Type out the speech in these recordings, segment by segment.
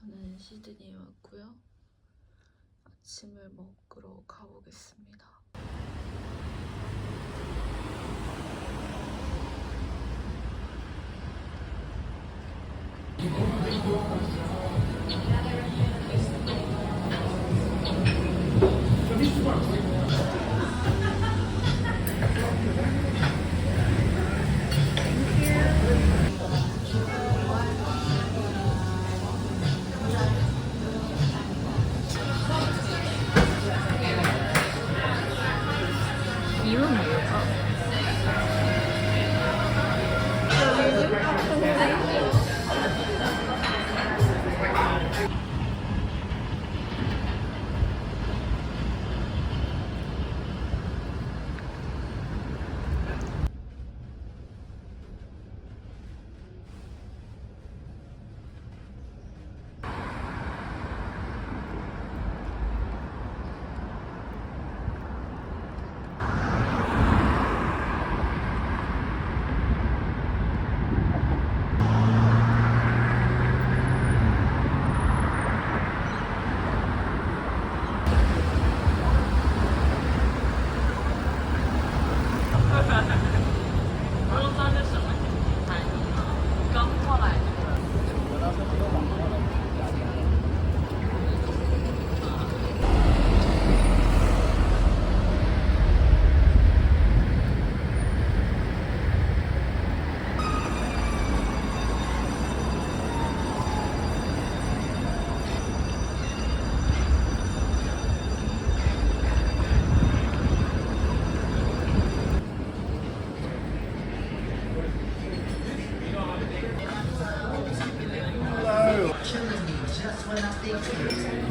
저는 시드니에 왔고요. 아침을 먹으러 가보겠습니다. 낮에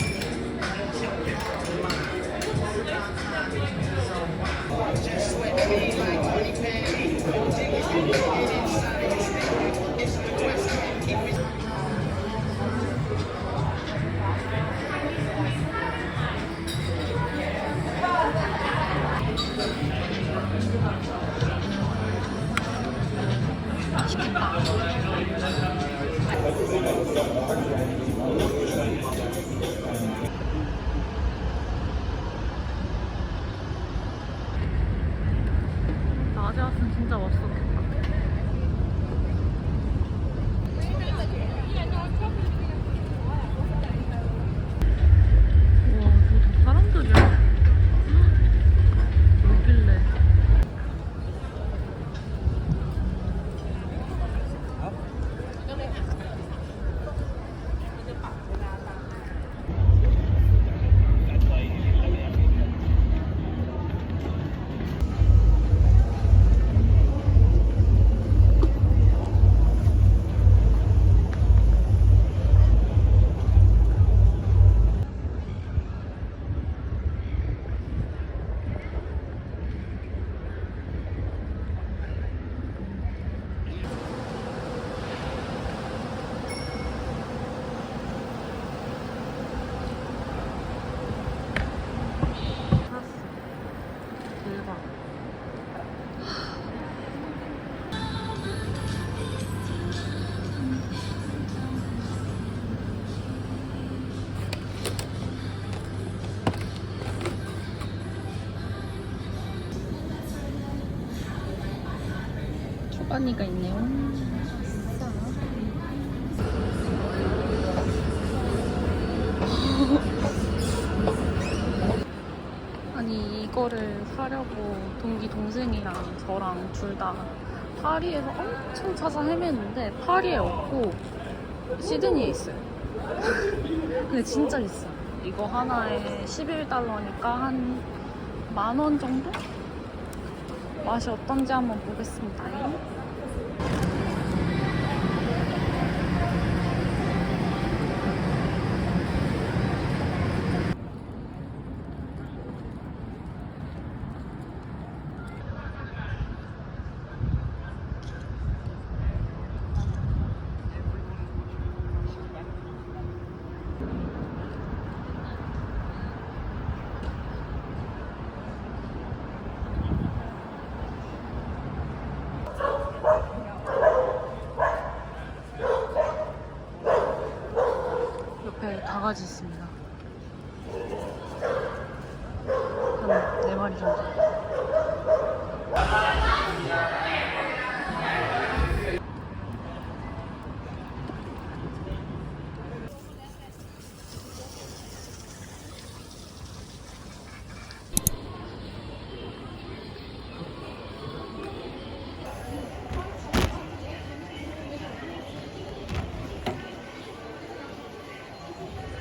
초반이가 있네요. 아니 이거를 사려고 동기 동생이랑 저랑 둘 다 파리에서 엄청 찾아 헤맸는데 파리에 없고 시드니에 있어요. 근데 진짜 비싸. 이거 하나에 11달러니까 한 만 원 정도? 맛이 어떤지 한번 보겠습니다.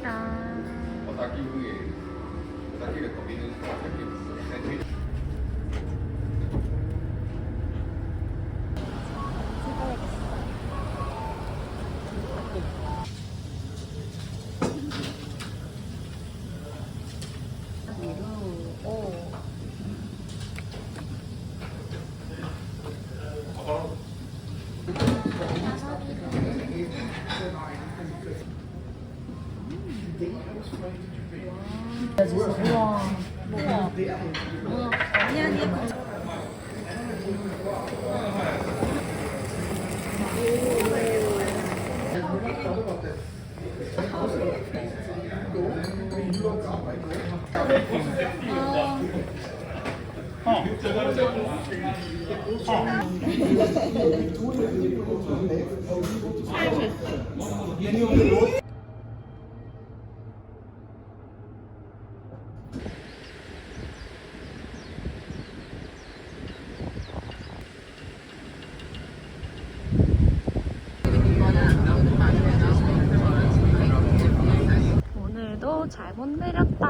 예쁘다. 닦기 위해 닦기를 고민을 닦기 위해서 우와. 우와. 우와. 아니 아니. 오늘도 잘 못 내렸다.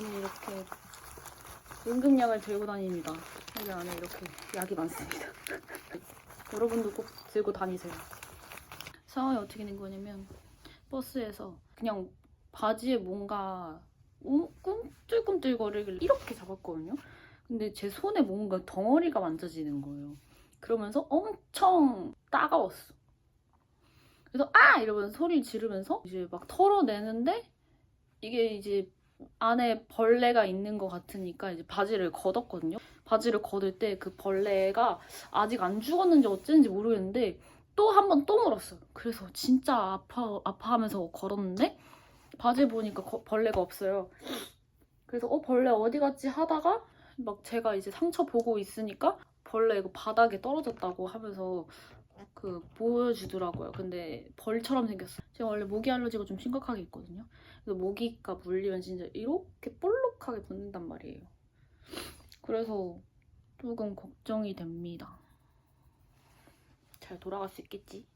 저는 이렇게 응급약을 들고 다닙니다. 여기 안에 이렇게 약이 많습니다. 여러분도 꼭 들고 다니세요. 상황이 어떻게 된 거냐면 버스에서 그냥 바지에 뭔가 음, 꿈틀꿈틀 거리길래 이렇게 잡았거든요. 근데 제 손에 뭔가 덩어리가 만져지는 거예요. 그러면서 엄청 따가웠어. 그래서 아 이러면서 소리를 지르면서 이제 막 털어내는데 이게 이제 안에 벌레가 있는 것 같으니까 이제 바지를 걷었거든요. 바지를 걷을 때 그 벌레가 아직 안 죽었는지 어쨌는지 모르겠는데 또 한 번 또 물었어요. 그래서 진짜 아파 아파하면서 걸었는데 바지 보니까 거- 벌레가 없어요. 그래서 어 벌레 어디 갔지 하다가 막 제가 이제 상처 보고 있으니까 벌레 이거 바닥에 떨어졌다고 하면서 그 보여주더라고요. 근데 벌처럼 생겼어요. 제가 원래 모기 알러지가 좀 심각하게 있거든요. 그래서 모기가 물리면 진짜 이렇게 볼록하게 붙는단 말이에요. 그래서 조금 걱정이 됩니다. 잘 돌아갈 수 있겠지?